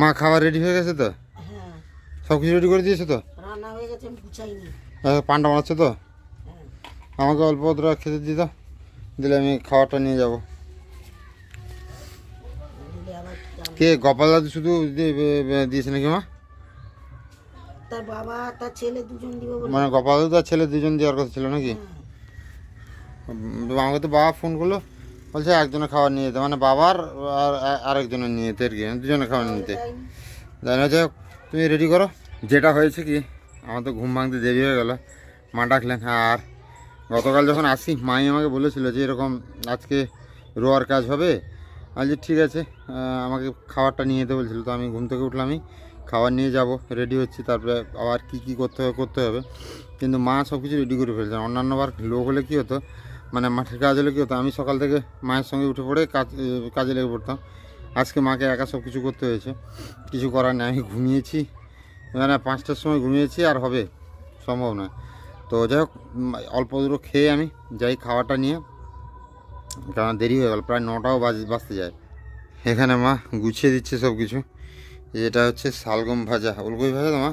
মা খাবার রেডি হয়ে গেছে তো? সব কিছু রেডি করে দিয়েছে তো? রান্না হয়ে গেছে আমি গুছাইনি। পান্ডা বানাচ্ছে তো? হ্যাঁ। আমাকে অল্প অতটা খেতে দিত দিলে আমি খাবারটা নিয়ে যাব। কে গোপাল দাদু শুধু দিয়েছে নাকি মা? তার বাবা তার ছেলে দুজন দিবে মানে গোপাল দাদু আর ছেলে দুজন দেওয়ার কথা ছিল নাকি? হ্যাঁ। আমাকে তো বাবা ফোন করল। বলছে, একজনের খাবার নিয়ে যেতে। মানে বাবার আর আর- আরেকজনের নিয়ে যেতে আর কি দুজনের খাবার নিতে। জানি যাই তুমি রেডি করো? যেটা হয়েছে কি, আমার তো ঘুম ভাঙতে দেরি হয়ে গেল। মা ডাকলেন, আর গতকাল যখন আসি, মাই আমাকে বলেছিল যে এরকম আজকে রোয়ার কাজ হবে। যে ঠিক আছে আমাকে খাবারটা নিয়ে যেতে বলছিল। তো আমি ঘুম থেকে উঠলামই, খাবার নিয়ে যাব রেডি হচ্ছি। তারপরে আবার কি কি করতে হবে করতে হবে। কিন্তু মা সব কিছু রেডি করে ফেলছেন। অন্যান্যবার লোক হলে কী হতো মানে মাঠের কাজ কী হতো? আমি সকাল থেকে মায়ের সঙ্গে উঠে পড়ে কাজ কাজে লেগে পড়তাম। আজকে মাকে একা সব কিছু করতে হয়েছে। কিছু করার নেই আমি ঘুমিয়েছি। মানে পাঁচটার সময় ঘুমিয়েছি আর হবে সম্ভব নয়। তো যাই হোক অল্প দূর খেয়ে আমি যাই খাওয়াটা নিয়ে। কারণ দেরি হয়ে গেল প্রায় নটাও বাজ বাজতে যায়। এখানে মা গুছিয়ে দিচ্ছে সব কিছু। এটা হচ্ছে শালগম ভাজা। ওলকপি ভাজা তো মা?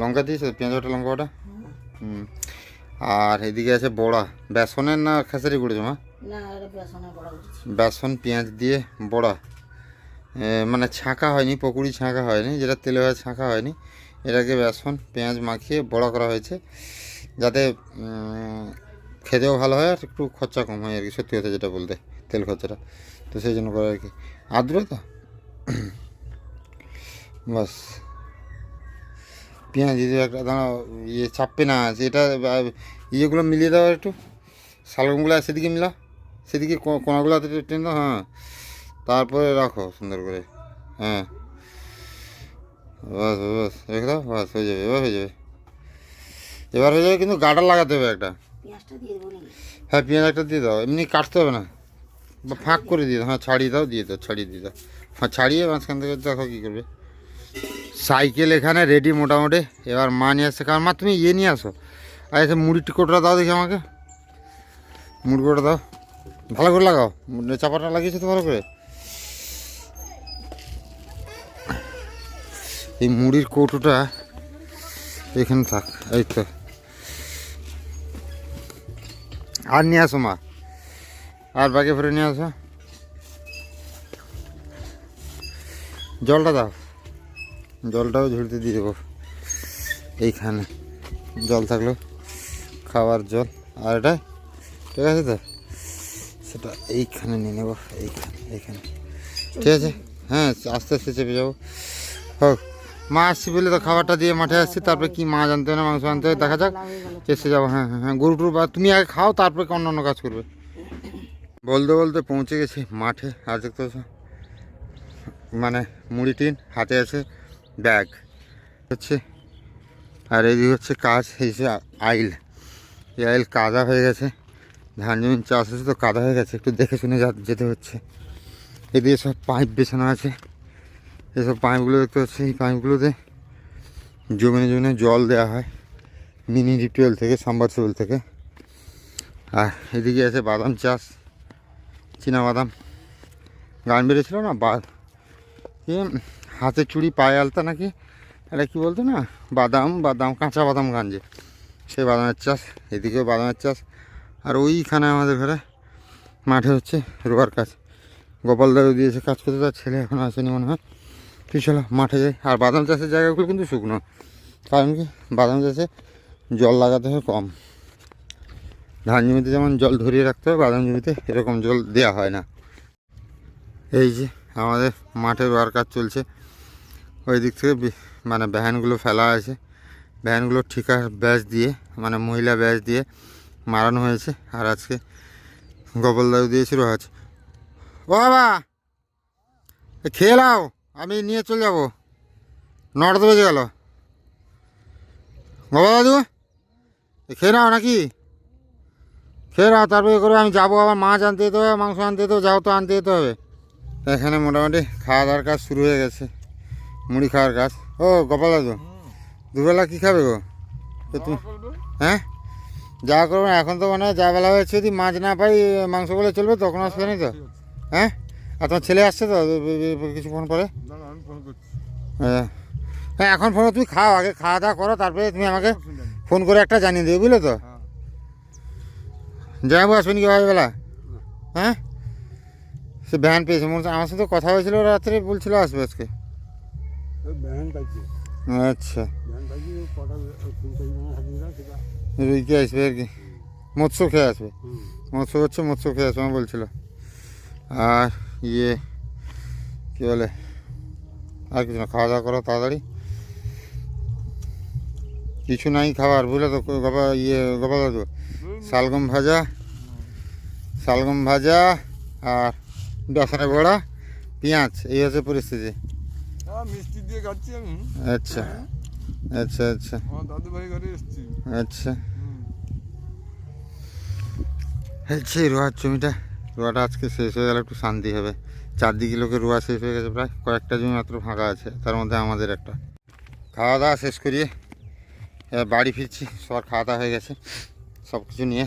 লঙ্কা দিয়েছে? পেঁয়াজ ওটা লঙ্কা ওটা হ্যাঁ। হুম। আর এদিকে আছে বড়া। বেসনের না খেসারি করেছ মা? বেসনে পেঁয়াজ দিয়ে বড়া। মানে ছাঁকা হয়নি পকুড়ি ছাঁকা হয়নি যেটা তেলে ভাজা ছাঁকা হয়নি। এটাকে বেসন পেঁয়াজ মাখিয়ে বড়া করা হয়েছে যাতে খেতেও ভালো হয় আর একটু খরচা কম হয় আর কি সত্যি কথা যেটা বলতে তেল খরচাটা। তো সেই জন্য করে আর কি। আদ্র তো বাস। পেঁয়াজ দিয়ে একটা দাঁড়া ইয়ে চাপবে না আহ, ইয়েগুলো মিলিয়ে দাও একটু। শালগমগুলো সেদিকে মিলা সেদিকে কোনাগুলো টেনে দাও হ্যাঁ। তারপরে রাখো সুন্দর করে হ্যাঁ। বাস বাস রেখে দাও বাস হয়ে যাবে এবার হয়ে যাবে। এবার হয়ে যাবে কিন্তু গার্ডার লাগাতে হবে একটা। হ্যাঁ পেঁয়াজ একটা দিয়ে দাও এমনি কাটতে হবে না। বা ফাঁক করে দিয়ে দাও হ্যাঁ ছাড়িয়ে দাও দিয়ে দাও ছাড়িয়ে দিয়ে দাও। হ্যাঁ ছাড়িয়ে মাঝখান থেকে দেখো কী করবে। সাইকেল এখানে রেডি মোটামুটি। এবার মা নিয়ে আসছে। কারণ মা, তুমি ইয়ে নিয়ে আসো। আর এসে মুড়ির টিকোটা দাও দেখি আমাকে। মুড়ি কোটা দাও। ভালো করে লাগাও। চাপাটা লাগিয়েছো তো ভালো করে? এই মুড়ির কৌটোটা এখানে থাক। এই তো। আর নিয়ে আসো মা। আর বাকি ফিরে নিয়ে আসো। জলটা দাও। জলটাও ঝুড়িতে দিয়ে দেবো। এইখানে জল থাকল, খাওয়ার জল। আর এটা, ঠিক আছে তো? সেটা এইখানে নিয়ে নেব, এইখানে এইখানে। ঠিক আছে? হ্যাঁ আস্তে আস্তে চেপে যাব। হোক, মা আসছি বলে তো খাবারটা দিয়ে মাঠে আসছি, তারপরে কি মাছ আনতে না, মাংস আনতে হয় দেখা যাক। চেষ্টা যাব হ্যাঁ হ্যাঁ গরু টুরু বা তুমি আগে খাও, তারপরে অন্য অন্য কাজ করবে। বলতে বলতে পৌঁছে গেছি মাঠে আর দেখতে মানে মুড়ি টিন হাতে আছে। ব্যাগ। হচ্ছে, আর এইদিকে হচ্ছে কাজ হয়েছে আইল। এই আইল কাদা হয়ে গেছে। ধান জমিন চাষ হচ্ছে তো কাদা হয়ে গেছে, একটু দেখে শুনে যেতে হচ্ছে। এদিকে সব পাইপ বেছানো আছে। এসব পাইপগুলো দেখতে পাচ্ছি, এই পাইপগুলোতে জমিনে জমিনে জল দেওয়া হয়। মিনি ডিপটিউল থেকে, সাম্বার সাম্বারসিবল থেকে। আর এদিকে আছে বাদাম চাষ, চীনা বাদাম। গান বেড়েছিল না? বা হাতে চুড়ি, পায়ে আলতা নাকি? এটা কি বলতো না? বাদাম বাদাম, কাঁচা বাদাম গাঞ্জে। সেই বাদামের চাষ, এদিকেও বাদামের চাষ। আর ওইখানে আমাদের ঘরে মাঠে হচ্ছে রোয়ার কাজ। গোপাল দাদু দিয়েছে কাজ করতে, তার ছেলে এখন আসেনি মনে হয়। তুই চলো মাঠে যাই। আর বাদাম চাষের জায়গাগুলো কিন্তু শুকনো। কারণ কি? বাদাম চাষে জল লাগাতে হয় কম। ধান জমিতে যেমন জল ধরিয়ে রাখতে হয়, বাদাম জমিতে এরকম জল দেওয়া হয় না। এই যে আমাদের মাঠে রোয়ার কাজ চলছে। ওই দিক থেকে মানে ভ্যানগুলো ফেলা আছে ভ্যানগুলো ঠিকা ব্যাচ দিয়ে মানে মহিলা ব্যাচ দিয়ে মারানো হয়েছে আর আজকে গোপাল দাদু দিয়ে শুরু আছে ও বাবা! খেয়ে নাও, আমি নিয়ে চলে যাব। নটা বেজে গেল। বাবা দাদু খেয়ে নাও নাকি? খেয়ে নাও, তারপরে করে আমি যাব আবার মাছ আনতে যেতে হবে, মাংস আনতে যেতে হবে, যাও তো আনতে যেতে হবে। এখানে মোটামুটি খাওয়া দাওয়ার কাজ শুরু হয়ে গেছে। মুড়ি খাওয়ার গাছ। ও গোপাল দাদু দুবেলা কী খাবে গো? তো তুমি হ্যাঁ? যা করব এখন তো মানে যা বেলা হয়েছে যদি মাছ না পাই মাংস বলে চলবে তখন আসবে না তো? হ্যাঁ? আর তোমার ছেলে আসছে তো পরে ফোন করছি। হ্যাঁ হ্যাঁ এখন ফোন তুমি খাও আগে খাওয়া দাওয়া করো তারপরে তুমি আমাকে ফোন করে একটা জানিয়ে দেবে বুঝলে তো? হ্যাঁ। জয়াবু আসবেন কি বেলা হ্যাঁ? সে ভ্যান পেয়েছে মনে আমার সাথে কথা হয়েছিল রাত্রে বলছিল আসবে আজকে। আচ্ছা। রুইকে আসবে আর কি। মৎস্য খেয়ে আসবে। মৎস্য হচ্ছে মৎস্য খেয়ে আসবে আমার বলছিল। আর ইয়ে কী বলে? আর কিছু না খাওয়া দাওয়া করো তাড়াতাড়ি। কিছু নাই খাবার বুঝলে তো গবা ইয়ে গোপাল দাদু। শালগম ভাজা শালগম ভাজা আর বেসনের বড়া পেঁয়াজ এই হচ্ছে পরিস্থিতি। দিয়ে খাচ্ছি আমি। আচ্ছা। আচ্ছা আচ্ছা। আমার দাদু ভাই ঘরে এসেছি। আচ্ছা। হচ্ছে রোয়ার জমিটা। রোয়াটা আজকে শেষ হয়ে গেলে একটু শান্তি হবে। চারদিকে লোকের রোয়া শেষ হয়ে গেছে প্রায় কয়েকটা জমি মাত্র ফাঁকা আছে তার মধ্যে আমাদের একটা। খাওয়া দাওয়া শেষ করিয়ে বাড়ি ফিরছি সবার খাওয়া দাওয়া হয়ে গেছে সব কিছু নিয়ে।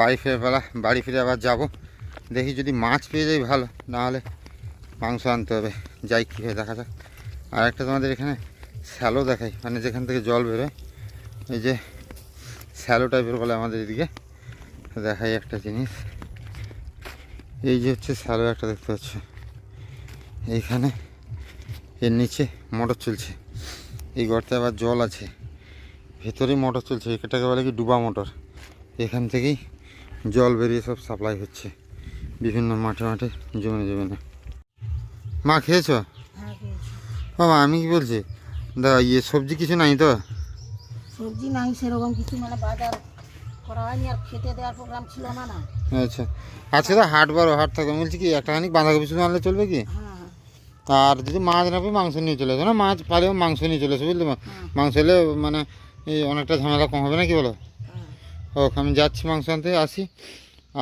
বাড়ি ফিরে বেলা বাড়ি ফিরে আবার যাব। দেখি যদি মাছ পেয়ে যাই ভালো নাহলে মাংস আনতে হবে। যাই কী হয় দেখা যাক। আর একটা তোমাদের এখানে শ্যালো দেখাই মানে যেখান থেকে জল বেরোয়। এই যে শ্যালো টাইপের বলে আমাদের এদিকে, দেখাই একটা জিনিস। এই যে হচ্ছে শ্যালো একটা দেখতে পাচ্ছ। এইখানে এর নিচে মোটর চলছে। এই গর্তে আবার জল আছে। ভেতরেই মোটর চলছে, এটাকে বলে কি ডুবা মোটর। এখান থেকেই জল বেরিয়ে সব সাপ্লাই হচ্ছে বিভিন্ন মাঠে মাঠে জমে জমে না মা, খেয়েছো? হ্যাঁ বাবা আমি কি বলছি? দা ইয়ে সবজি কিছু নাই তো? সবজি নাই সেরকম কিছু মানে বাজার করা হয়নি আর খেতে দেওয়ার প্রোগ্রাম ছিল না না। আচ্ছা। আজকে তো হাট বারো হাট থাকবে। বলছি কি একটা খানিক বাঁধাকপি শুধু আনলে চলবে কি? হ্যাঁ হ্যাঁ। আর যদি মাছ না পেয়ে মাংস নিয়ে চলে আসো না? মাছ পারেও মাংস নিয়ে চলে আসো বুঝলে? হ্যাঁ। মাংস এলে মানে এই অনেকটা ঝামেলা কম হবে না কি বলো? হ্যাঁ। ও আমি যাচ্ছি মাংস আনতে আসি।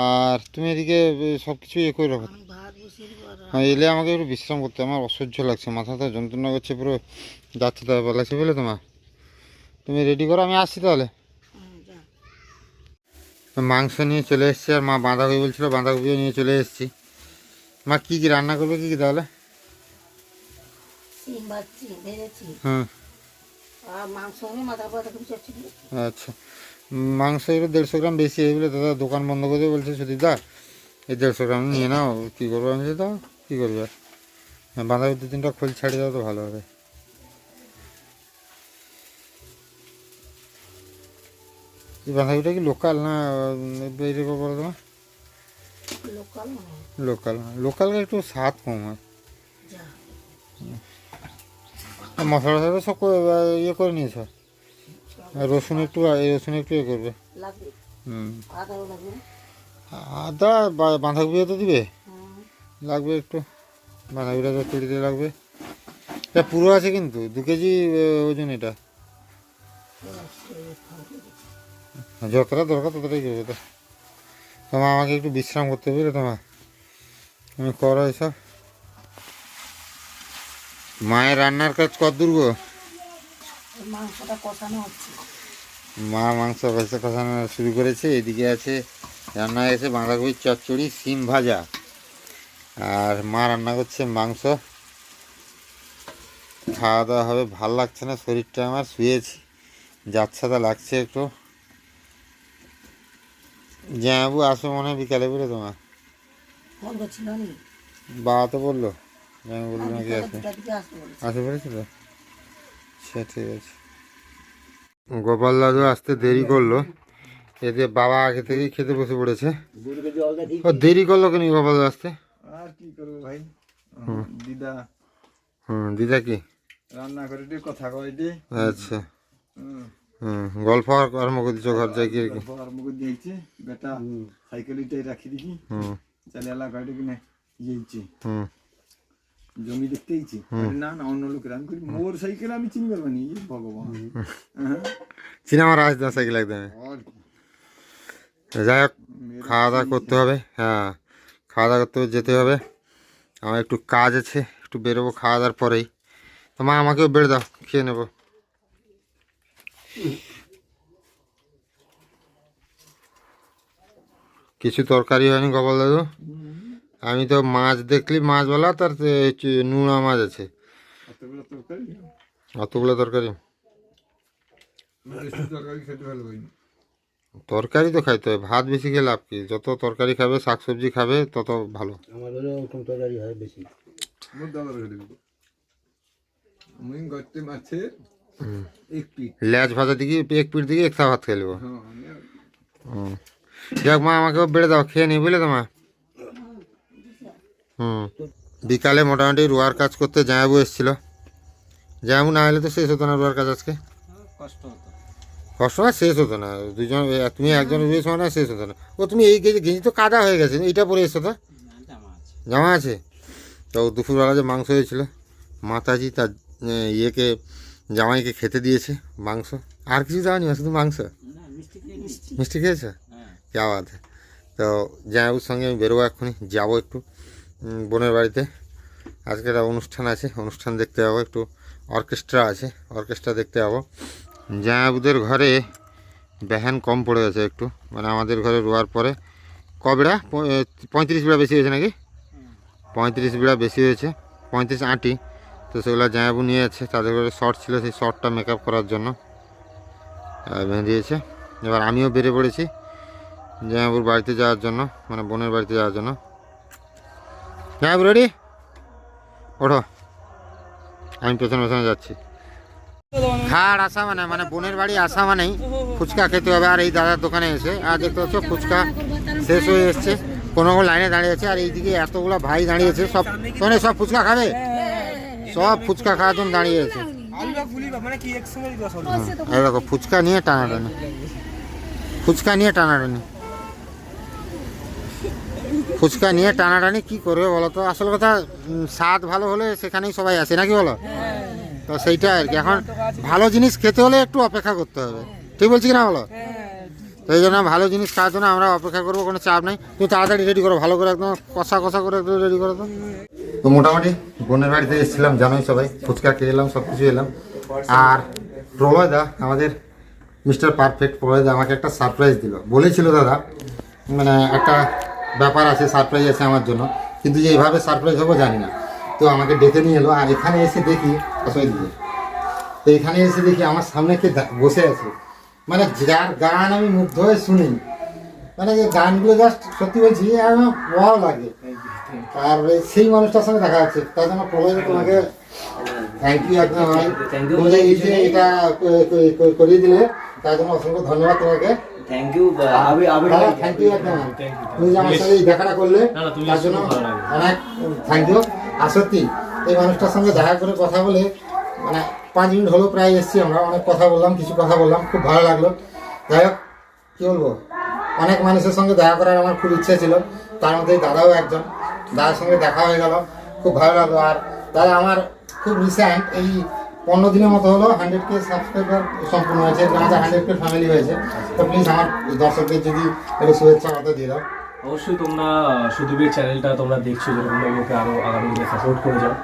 আর তুমি এদিকে সব কিছু ইয়ে করে রাখো। হ্যাঁ এলে আমাকে একটু বিশ্রাম করতে আমার অসহ্য লাগছে মাথাটা যন্ত্রণা করছে পুরো যাচ্ছে তো ভালো লাগছে বুঝলে তোমার তুমি রেডি করো আমি আসছি তাহলে। মাংস নিয়ে চলে এসেছি আর মা বাঁধাকপি বলছিল বাঁধাকপিও নিয়ে চলে এসেছি। মা কী কী রান্না করবে কী কী তাহলে? হুম। আচ্ছা। মাংস এগুলো দেড়শো গ্রাম বেশি হয়ে গেলে দাদা দোকান বন্ধ করে দেবে বলছে সুদীপদা। এই দেড়শো গ্রাম নিয়ে নাও কী করব আমি দাও কী করবে? বাঁধাকপি দু তিনটা খোল ছাড়িয়ে দাও তো ভালো হবে। এই বাঁধাকপিটা কি লোকাল না বাইরে বলো তোমার? লোকাল মনে? লোকাল একটু স্বাদ কম হয়। মশলা টশলা সব ইয়ে করে নিয়েছো? রসুন একটু রসুন একটু ইয়ে করবে। হুম। আদা বাঁধাকপিও তো দিবে। লাগবে একটু বাঁধাকপিটা তো তুলিতে লাগবে। এটা পুরো আছে কিন্তু দু কেজি ওজন এটা। যতটা দরকার ততটাই করবে তো তোমার আমাকে একটু বিশ্রাম করতে বুঝলে তোমার তুমি করো এসব। মায়ের রান্নার কাজ কত দূর গো? মাংসটা কষানো হচ্ছে। মা মাংস কষা কষানো শুরু করেছে এদিকে আছে রান্না গেছে বাঁধাকপির চচ্চড়ি সিম ভাজা। আর মা রান্না করছে মাংস। খাওয়া দাওয়া হবে ভালো লাগছে না শরীরটা আমার শুয়েছি। যাচ্ছা তা লাগছে একটু। জামাবু আসো মনে হয় বিকালে বলে তোমার। বাবা তো বলল। বলল নাকি আসবে। আসে সে ঠিক আছে। গোপাল দাদু আসতে দেরি করল। এতে বাবা আগে থেকেই খেতে বসে পড়েছে। ও দেরি করল কেন দাদু আসতে? আর কি করব ভাই? দিদা। হুম দিদা কি? রান্না করে দিয়ে কথা কয় দিয়ে। আচ্ছা। হুম। গল্প আর আরম্ভ করে দিচ্ছ ঘর যাই কি আর কি? আর মুখ দিয়েছি বেটা সাইকেলটাই রাখি দেখি। হুম। চালে এলা গাড়ি কিনে গিয়েছি হুম। জমি দেখতে গেছি না না অন্য লোকের আমি করি। মোর সাইকেল আমি চিনি পারব নি ইয়ে ভগবান হ্যাঁ। চিনামা রাজ দাস সাইকেল একদম? যাই হোক খাওয়া দাওয়া করতে হবে। হ্যাঁ খাওয়া দাওয়া করতে যেতে হবে। আমার একটু কাজ আছে একটু বেরোবো খাওয়া দাওয়ার পরেই। তো মা আমাকেও বেড়ে দাও খেয়ে নেব। কিছু তরকারি হয়নি গোপাল দাদু আমি তো মাছ দেখলি মাছ বলা তার চি- মাছ আছে। অতগুলো তরকারি? তরকারি। তরকারি তো খাইতে হয় ভাত বেশি খেয়ে লাভ কি? যত তরকারি খাবে শাকসবজি খাবে তত ভালো। মোর দাবার খেতে দেবো। আমি গর্তে মাছে হুম। এক পিট ভাজা দিকে এক পিঠ দিকে একটা ভাত খেয়ে নেব। হ্যাঁ। যাক মা আমাকেও বেড়ে দাও খেয়ে নি বুঝলে তো মা? হুম। বিকালে মোটামুটি রোয়ার কাজ করতে জামাবু এসেছিল। জামাবু না হলে তো শেষ হতো না রোয়ার কাজ আজকে? কষ্ট হতো। না শেষ হতো না। দুজন তুমি একজন রুয়েছ না শেষ হতো না। ও তুমি এই গেঞ্জি গেঞ্জি তো কাদা হয়ে গেছে এইটা পরে এসছো তো? জামা আছে। তো দুপুরবেলা যে মাংস হয়েছিল মাতাজি তার ইয়েকে জামাইকে খেতে দিয়েছে মাংস। আর কিছু দেওয়া দেওয়ানি শুধু মাংস? মিষ্টি খেয়েছো? যা বাদ তো জামাইবুর সঙ্গে আমি বেরোবো এক্ষুনি যাব একটু বোনের বাড়িতে। আজকে একটা অনুষ্ঠান আছে অনুষ্ঠান দেখতে যাব একটু অর্কেস্ট্রা আছে অর্কেস্ট্রা দেখতে যাব। জামাইবুদের ঘরে বেহান কম পড়ে গেছে একটু। মানে আমাদের ঘরে রোয়ার পরে ক বিড়া প- এ, পঁয়ত্রিশ বিড়া বেশি হয়েছে নাকি? পঁয়ত্রিশ বিড়া বেশি হয়েছে পঁয়ত্রিশ আটি। তো সেগুলো জামাইবু নিয়ে আছে তাদের ঘরে শর্ট ছিল সেই শর্টটা মেকআপ করার জন্য। আহ, বেরিয়েছে এবার আমিও বেরিয়ে পড়েছি জামাইবুর বাড়িতে যাওয়ার জন্য মানে বোনের বাড়িতে যাওয়ার জন্য। জামাইবু রেডি ওঠো। আমি পেছনে পেছনে যাচ্ছি। খাট আসা মানে মানে বোনের বাড়ি আসা মানেই ফুচকা খেতে হবে। আর এই দাদার দোকানে এসে, আর দেখতে পাচ্ছ ফুচকা শেষ হয়ে এসছে। কোনো লাইনে দাঁড়িয়ে আছে, আর এইদিকে এতগুলো ভাই দাঁড়িয়েছে সব তোমরা সব ফুচকা খাবে? সব ফুচকা খাওয়ার জন্য দাঁড়িয়ে আছে। এই দেখো, ফুচকা নিয়ে টানাটানি। ফুচকা নিয়ে টানাটানি। ফুচকা নিয়ে টানাটানি কি করবে বলো তো? আসল কথা স্বাদ ভালো হলে সেখানেই সবাই আসে, নাকি বলো? তো সেইটা আর কি। এখন ভালো জিনিস খেতে হলে একটু অপেক্ষা করতে হবে। ঠিক বলছি কিনা বলো? তো এই জন্য ভালো জিনিস খাওয়ার জন্য আমরা অপেক্ষা করব কোনো চাপ নেই। তুমি তাড়াতাড়ি রেডি করো ভালো করে একদম কষা কষা করে একটু রেডি করো তো। তো মোটামুটি বোনের বাড়িতে এসেছিলাম জানোই সবাই ফুচকা খেয়ে এলাম সব কিছু এলাম। আর প্রলয়দা আমাদের মিস্টার পারফেক্ট প্রলয়দা আমাকে একটা সারপ্রাইজ দিল। বলেছিল দাদা মানে একটা ব্যাপার আছে সারপ্রাইজ আছে আমার জন্য। কিন্তু যে এইভাবে সারপ্রাইজ হব জানি না। তো আমাকে ডেকে নিয়ে এলো আর এখানে এসে দেখি আসলে দিকে তো এখানে এসে দেখি আমার সামনে কে বসে আছে। মানে যার গান আমি মুগ্ধ হয়ে শুনি মানে যে গানগুলো জাস্ট সত্যি বলছি আমার ভালো লাগে। আর সেই মানুষটার সঙ্গে দেখা যাচ্ছে তার জন্য প্রলয় তোমাকে থ্যাংক ইউ একদম তুমি যে এই যে এটা করিয়ে দিলে তার জন্য অসংখ্য ধন্যবাদ তোমাকে। থ্যাংক ইউ থ্যাংক ইউ একদম। তুমি যে আমার সাথে এই দেখাটা করলে তার জন্য। অনেক থ্যাংক ইউ আর সত্যি এই মানুষটার সঙ্গে দেখা করে কথা বলে মানে পাঁচ মিনিট হলো প্রায় এসেছি আমরা, অনেক কথা বললাম, কিছু কথা বললাম, খুব ভালো লাগল। যাই হোক, কী বলব? অনেক মানুষের সঙ্গে দেখা করার আমার খুব ইচ্ছে ছিল, তার মধ্যে দাদাও একজন, দাদার সঙ্গে দেখা হয়ে গেল, খুব ভালো লাগল। আর দাদা আমার খুব রিসেন্ট এই পনেরো দিনের মতো হলো হান্ড্রেড কে সাবস্ক্রাইবার সম্পূর্ণ হয়েছে আমাদের হান্ড্রেড কে ফ্যামিলি হয়েছে। তো প্লিজ আমার দর্শকদের যদি একটু শুভেচ্ছা কথা দিয়ে দাও। অবশ্যই তোমরা সুদীপের চ্যানেলটা তোমরা দেখছ যেরকম ওকে আরও আগামী সাপোর্ট করে যাও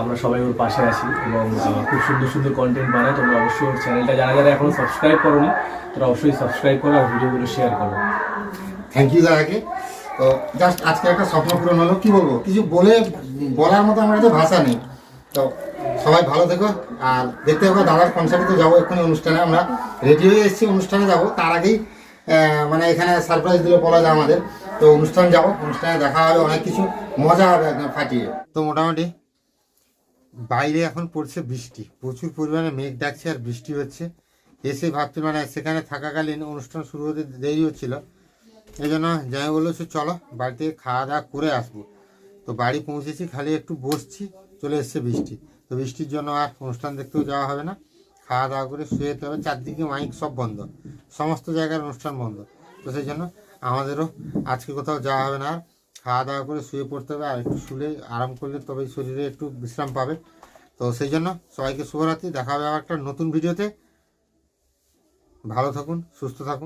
আমরা সবাই ওর পাশে আছি এবং খুব সুন্দর সুন্দর কন্টেন্ট বানায়। তোমরা অবশ্যই ওর চ্যানেলটা যারা যারা এখনও সাবস্ক্রাইব করো করোনি, তোমরা অবশ্যই সাবস্ক্রাইব করো আর ভিডিওগুলো শেয়ার করো। থ্যাংক ইউ দাদাকে তো জাস্ট আজকে একটা স্বপ্ন পূরণ হলো। কি বলব? কিছু বলে, বলার মতো আমার কাছে ভাষা নেই। তো সবাই ভালো থেকো। আর দেখতে হবে দাদার কনসার্টে তো যাব এক্ষুনি অনুষ্ঠানে। আমরা রেডি হয়ে এসেছি, অনুষ্ঠানে যাব। তার আগেই মানে এখানে সারপ্রাইজ দিলে বলা যায় আমাদের। তো অনুষ্ঠান যাব। অনুষ্ঠানে দেখা হবে অনেক কিছু। মজা হবে ফাটিয়ে। তো মোটামুটি বাইরে এখন পড়ছে বৃষ্টি। প্রচুর পরিমাণে মেঘ ডাকছে আর বৃষ্টি হচ্ছে। এসে ভাবছি মানে সেখানে থাকাকালীন অনুষ্ঠান শুরু হতে দেরি হচ্ছিল। এই জন্য যাই বলল, সে চলো বাড়ি থেকে খাওয়া দাওয়া করে আসব। তো বাড়ি পৌঁছেছি, খালি একটু বসছি, চলে এসছে বৃষ্টি। তো বৃষ্টির জন্য আর অনুষ্ঠান দেখতেও যাওয়া হবে না। খাওয়া দাওয়া করে শুয়ে যেতে হবে। চারদিকে মাইক সব বন্ধ। সমস্ত জায়গার অনুষ্ঠান বন্ধ। তো সেই জন্য আমাদেরও আজকে কোথাও যাওয়া হবে না আর খাওয়া দাওয়া করে শুয়ে পড়তে হবে আর একটু শুলে আরাম করলে তবেই শরীরে একটু বিশ্রাম পাবে। তো সেই জন্য সবাইকে শুভরাত্রি। দেখা হবে আবার একটা নতুন ভিডিওতে। ভালো থাকুন, সুস্থ থাকুন।